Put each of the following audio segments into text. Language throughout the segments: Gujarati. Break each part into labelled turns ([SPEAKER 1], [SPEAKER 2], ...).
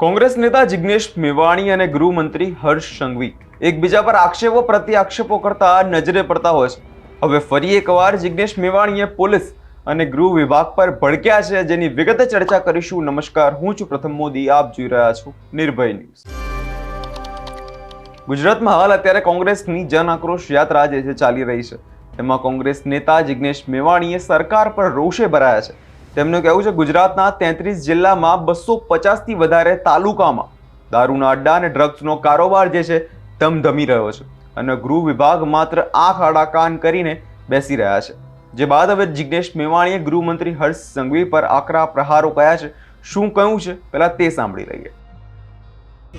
[SPEAKER 1] કોંગ્રેસ નેતા જિગ્નેશ મેવાણી અને ગૃહમંત્રી હર્ષ સંઘવી એકબીજા પર આક્ષેપો પ્રતિ આક્ષેપો કરતા નજરે પડતા હોય છે. હવે ફરી એકવાર જિગ્નેશ મેવાણીએ પોલીસ અને ગૃહ વિભાગ પર ભડક્યા છે જેની વિગતે ચર્ચા કરીશું. નમસ્કાર, હું છું પ્રથમ મોદી. આપ જોઈ રહ્યા છો નિર્ભય ન્યૂઝ. ગુજરાતમાં હાલ અત્યારે કોંગ્રેસની જન આક્રોશ યાત્રા જે છે ચાલી રહી છે. તેમાં કોંગ્રેસ નેતા જિગ્નેશ મેવાણીએ સરકાર પર રોષે ભરાયા છે. તેમનું કહેવું છે, ગુજરાતના તેત્રીસ જિલ્લામાં બસો પચાસથી વધારે તાલુકામાં દારૂના અડ્ડા અને ડ્રગ્સનો કારોબાર જે છે, ધમધમી રહ્યો છે અને ગૃહ વિભાગ માત્ર આંખ આડા કાન કરીને બેસી રહ્યા છે. જે બાદ હવે જિગ્નેશ મેવાણીએ ગૃહમંત્રી હર્ષ સંઘવી પર આકરા પ્રહારો કયા છે. શું કહ્યું છે, પહેલાં તે સાંભળી લઈએ.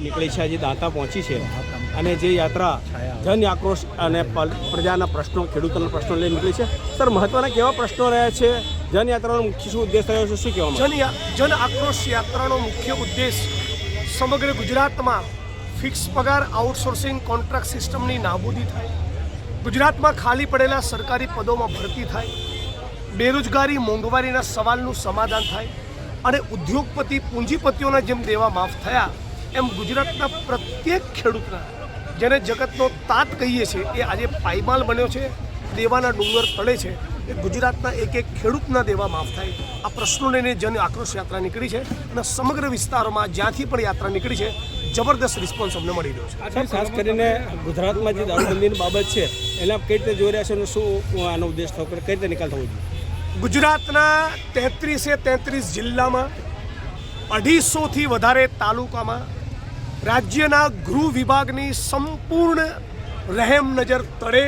[SPEAKER 2] નીકળી છે આજે દાંતા પહોંચી છે અને જે યાત્રા, જન આક્રોશ અને પ્રજાના પ્રશ્નો, ખેડૂતોના પ્રશ્નો લઈને નીકળી છે. સર, મહત્વના કેવા પ્રશ્નો રહ્યા છે? જનયાત્રાનો મુખ્ય શું ઉદ્દેશ થયો છે, શું કહેવા
[SPEAKER 3] જન જન આક્રોશ યાત્રાનો મુખ્ય ઉદ્દેશ સમગ્ર ગુજરાતમાં ફિક્સ પગાર આઉટસોર્સિંગ કોન્ટ્રાક્ટ સિસ્ટમની નાબૂદી થાય. ગુજરાતમાં ખાલી પડેલા સરકારી પદોમાં ભરતી થાય. બેરોજગારી મોંઘવારીના સવાલનું સમાધાન થાય અને ઉદ્યોગપતિ પૂંજીપતિઓના જેમ દેવા માફ થયા, એમ ગુજરાતના પ્રત્યેક ખેડૂતના, જેને જગતનો તાત કહીએ છીએ, એ આજે પાયમાલ બન્યો છે, દેવાના ડુંગર તળે છે એ ગુજરાતના એક એક ખેડૂતના દેવા માફ થાય. આ પ્રશ્નો લઈને જન આક્રોશ યાત્રા નીકળી છે અને સમગ્ર વિસ્તારોમાં જ્યાંથી પણ યાત્રા નીકળી છે જબરદસ્ત રિસ્પોન્સ અમને મળી રહ્યો છે.
[SPEAKER 2] ખાસ કરીને ગુજરાતમાં જે દારૂબંધીની બાબત છે એના કઈ રીતે જોઈ રહ્યા છે અને શું આનો ઉદ્દેશ થયો કઈ રીતે નિકાલ થવો જોઈએ?
[SPEAKER 3] ગુજરાતના તેત્રીસે તેત્રીસ જિલ્લામાં અઢીસોથી વધારે તાલુકામાં રાજ્યના ગૃહ વિભાગની સંપૂર્ણ રહેમ નજર તળે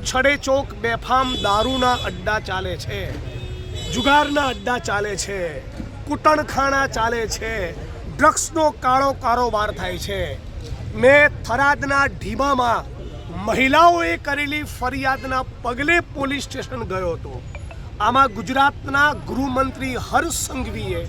[SPEAKER 3] છડે ચોક બેફામ દારૂના અડ્ડા ચાલે છે. જુગારના અડ્ડા ચાલે છે. કુટણખાણા ચાલે છે. ડ્રગ્સનો કાળો કારોબાર થાય છે. મેં થરાદના ઢીમામાં મહિલાઓએ કરેલી ફરિયાદના પગલે પોલીસ સ્ટેશન ગયો હતો. આમાં ગુજરાતના ગૃહમંત્રી હર્ષ સંઘવીએ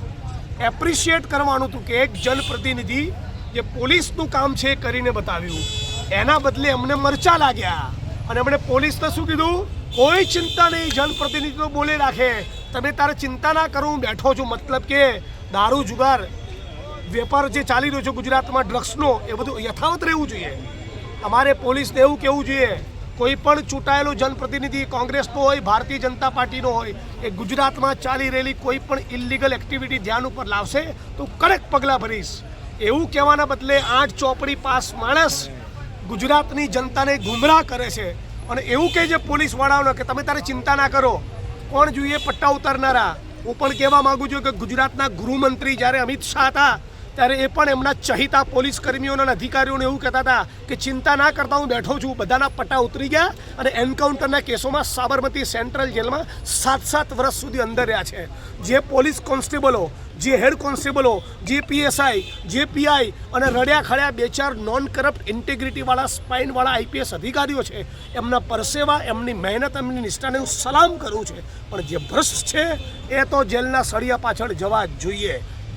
[SPEAKER 3] એપ્રિશિએટ કરવાનું હતું કે એક જનપ્રતિનિધિ જે પોલીસનું કામ છે કરીને બતાવ્યું. એના બદલે અમને મરચા લાગ્યા. અને એમણે પોલીસને શું કીધું? કોઈ ચિંતા નહીં, જનપ્રતિનિધિઓ બોલે રાખે. તમે તારે ચિંતા ના કરો, હું બેઠો છું. મતલબ કે દારૂ, જુગાર, વેપાર જે ચાલી રહ્યો છે ગુજરાતમાં, ડ્રગ્સનો, એ બધું યથાવત રહેવું જોઈએ. અમારે પોલીસને એવું કહેવું જોઈએ, કોઈ પણ ચૂંટાયેલો જનપ્રતિનિધિ કોંગ્રેસનો હોય, ભારતીય જનતા પાર્ટીનો હોય, એ ગુજરાતમાં ચાલી રહેલી કોઈ પણ ઇલીગલ એક્ટિવિટી ધ્યાન ઉપર લાવશે, તો કડક પગલાં ભરીશ. એવું કહેવાના બદલે આઠ ચોપડી પાસ માણસ ગુજરાતની જનતાને ગુમરાહ કરે છે. અને એવું કહે છે પોલીસવાળાઓને કે તમે તારે ચિંતા ના કરો, કોણ જોઈએ પટ્ટા ઉતારનારા? હું પણ કહેવા માંગુ છું કે ગુજરાતના ગૃહમંત્રી જ્યારે અમિત શાહ હતા ત્યારે એ પણ એમના ચહિતા પોલીસ કર્મીઓના અધિકારીઓને એવું કહેતા હતા કે ચિંતા ના કરતા હું બેઠો છું. બધાના પટ્ટા ઉતરી ગયા અને એન્કાઉન્ટરના કેસોમાં સાબરમતી સેન્ટ્રલ જેલમાં સાત સાત વર્ષ સુધી અંદર રહ્યા છે. જે પોલીસ કોન્સ્ટેબલો, જે હેડ કોન્સ્ટેબલો, જે પીએસઆઈ, જે પીઆઈ અને રડ્યા ખડ્યા બે ચાર નોન કરપ્ટ ઇન્ટેગ્રિટીવાળા સ્પાઇનવાળા આઈપીએસ અધિકારીઓ છે, એમના પરસેવા, એમની મહેનત, એમની નિષ્ઠાને હું સલામ કરું છું. પણ જે ભ્રષ્ટ છે, એ તો જેલના સળિયા પાછળ જવા જોઈએ.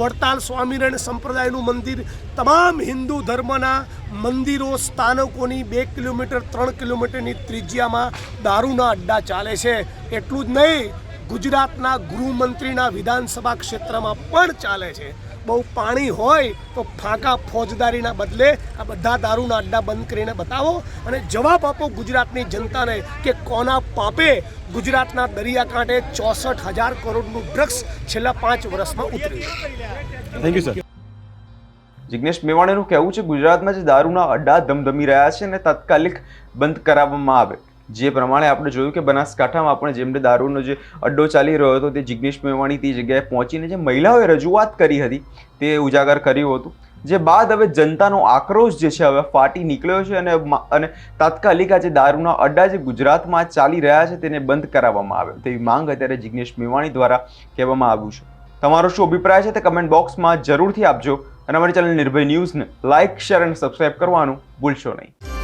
[SPEAKER 3] વડતાલ સ્વામિનારાયણ સંપ્રદાયનું મંદિર, તમામ હિન્દુ ધર્મના મંદિરો, સ્થાનકોની બે કિલોમીટર, ત્રણ કિલોમીટરની ત્રિજ્યામાં દારૂના અડ્ડા ચાલે છે. એટલું જ નહીં, ગુજરાતના ગૃહમંત્રીના વિધાનસભા ક્ષેત્રમાં પણ ચાલે છે. બહુ પાણી હોય તો ફાંકા ફોજદારીના બદલે આ બધા દારૂના અડ્ડા બંધ કરીને બતાવો અને જવાબ આપો ગુજરાતની જનતાને કે કોના પાપે ગુજરાતના દરિયાકાંઠે ચોસઠ હજાર કરોડનું ડ્રગ્સ છેલ્લા પાંચ વર્ષમાં ઉતર્યું.
[SPEAKER 2] થેન્ક યુ સર
[SPEAKER 1] જિગ્નેશ મેવાણીનું કહેવું છે, ગુજરાતમાં જે દારૂના અડ્ડા ધમધમી રહ્યા છે અને તાત્કાલિક બંધ કરાવવામાં આવે. જે પ્રમાણે આપણે જોયું કે બનાસકાંઠામાં પણ જેમને દારૂનો જે અડ્ડો ચાલી રહ્યો હતો, તે જિગ્નેશ મેવાણી તે જગ્યાએ પહોંચીને જે મહિલાઓએ રજૂઆત કરી હતી, તે ઉજાગર કર્યું હતું. જે બાદ હવે જનતાનો આક્રોશ જે છે હવે ફાટી નીકળ્યો છે અને અને તાત્કાલિક આ જે દારૂના અડ્ડા જે ગુજરાતમાં ચાલી રહ્યા છે તેને બંધ કરાવવામાં આવે તેવી માંગ અત્યારે જિગ્નેશ મેવાણી દ્વારા કહેવામાં આવ્યું છે. તમારો શું અભિપ્રાય છે તે કમેન્ટ બોક્સમાં જરૂરથી આપજો અને અમારી ચેનલ નિર્ભય ન્યૂઝને લાઇક શેર અને સબસ્ક્રાઇબ કરવાનું ભૂલશો નહીં.